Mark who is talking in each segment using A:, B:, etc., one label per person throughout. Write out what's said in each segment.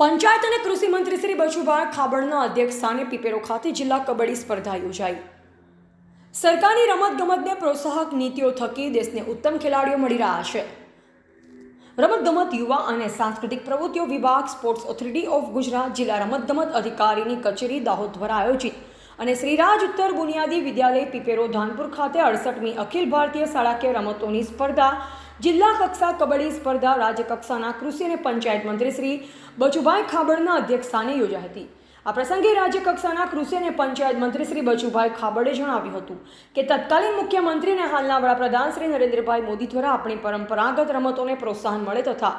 A: પંચાયત અને કૃષિ મંત્રી શ્રી બચુભાઈ ખાબડના અધ્યક્ષ સ્થાને પીપેરો ખાતે જિલ્લા કબડ્ડી સ્પર્ધા યોજાઈ. સરકારની રમતગમતને પ્રોત્સાહક નીતિઓ થકી દેશને ઉત્તમ ખેલાડીઓ મળી રહ્યા છે. રમતગમત યુવા અને સાંસ્કૃતિક પ્રવૃત્તિઓ વિભાગ, સ્પોર્ટ્સ ઓથોરિટી ઓફ ગુજરાત, જિલ્લા રમતગમત અધિકારીની કચેરી દાહોદ દ્વારા આયોજિત અને શ્રીરાજ ઉત્તર બુનિયાદી વિદ્યાલય પીપેરો ધાનપુર ખાતે અડસઠમી અખિલ ભારતીય શાળાકીય રમતોની સ્પર્ધા જિલ્લા કક્ષા કબડ્ડી સ્પર્ધા રાજ્ય કક્ષાના કૃષિ અને પંચાયત મંત્રી શ્રી બચુભાઈ ખાબડના અધ્યક્ષસ્થાને યોજાઈ હતી. આ પ્રસંગે રાજ્ય કક્ષાના કૃષિ અને પંચાયત મંત્રી શ્રી બચુભાઈ ખાબડે જણાવ્યું હતું કે તત્કાલીન મુખ્યમંત્રી અને હાલના વડાપ્રધાન શ્રી નરેન્દ્રભાઈ મોદી દ્વારા આપણી પરંપરાગત રમતોને પ્રોત્સાહન મળે તથા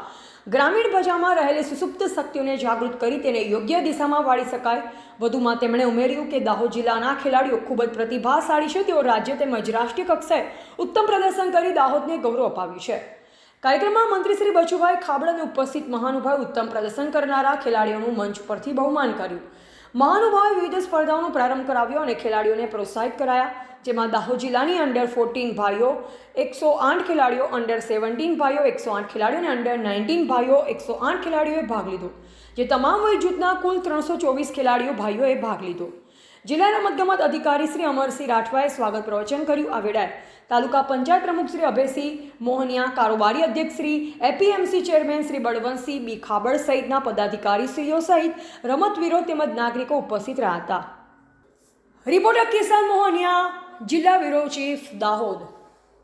A: ગ્રામીણ બજારમાં રહેલી સુસુપ્ત શક્તિઓને જાગૃત કરી તેને યોગ્ય દિશામાં વાળી શકાય. વધુમાં તેમણે ઉમેર્યું કે દાહોદ જિલ્લાના ખેલાડીઓ ખૂબ જ પ્રતિભાશાળી છે. તેઓ રાજ્ય તેમજ રાષ્ટ્રીય કક્ષાએ ઉત્તમ પ્રદર્શન કરી દાહોદને ગૌરવ અપાવ્યું છે. કાર્યક્રમમાં મંત્રી શ્રી બચુભાઈ ખાબડ અને ઉપસ્થિત મહાનુભાવ ઉત્તમ પ્રદર્શન કરનારા ખેલાડીઓનું મંચ પરથી બહુમાન કર્યું. મહાનુભાવે વિવિધ સ્પર્ધાઓનો પ્રારંભ કરાવ્યો અને ખેલાડીઓને પ્રોત્સાહિત કરાયા, જેમાં દાહોદ જિલ્લાની અંડર ફોર્ટીન ભાઈઓ, એકસો આઠ ખેલાડીઓ અંડર સેવન્ટીન ભાઈઓ, એકસો આઠ ખેલાડીઓ અને અંડર નાઇન્ટીન ભાઈઓ, એકસો આઠ ખેલાડીઓએ ભાગ લીધો. જે તમામ વય જૂથના કુલ ત્રણસો ચોવીસ ખેલાડીઓ ભાઈઓએ ભાગ લીધો. જિલ્લા રમતગમત અધિકારી શ્રી અમરસિંહ રાઠવાએ સ્વાગત પ્રવચન કર્યું. આ વેળાએ તાલુકા પંચાયત પ્રમુખ શ્રી અભયસિંહ, મોહનિયા કારોબારી અધ્યક્ષ Shri, APMC chairman Shri Balvantsinh, B Khabad સહિતના પદાધિકારીશ્રીઓ સહિત રમતવીરો તેમજ નાગરિકો ઉપસ્થિત રહ્યા હતા. રિપોર્ટર કિસાન મોહનિયા, જિલ્લા બ્યુરો ચીફ દાહોદ.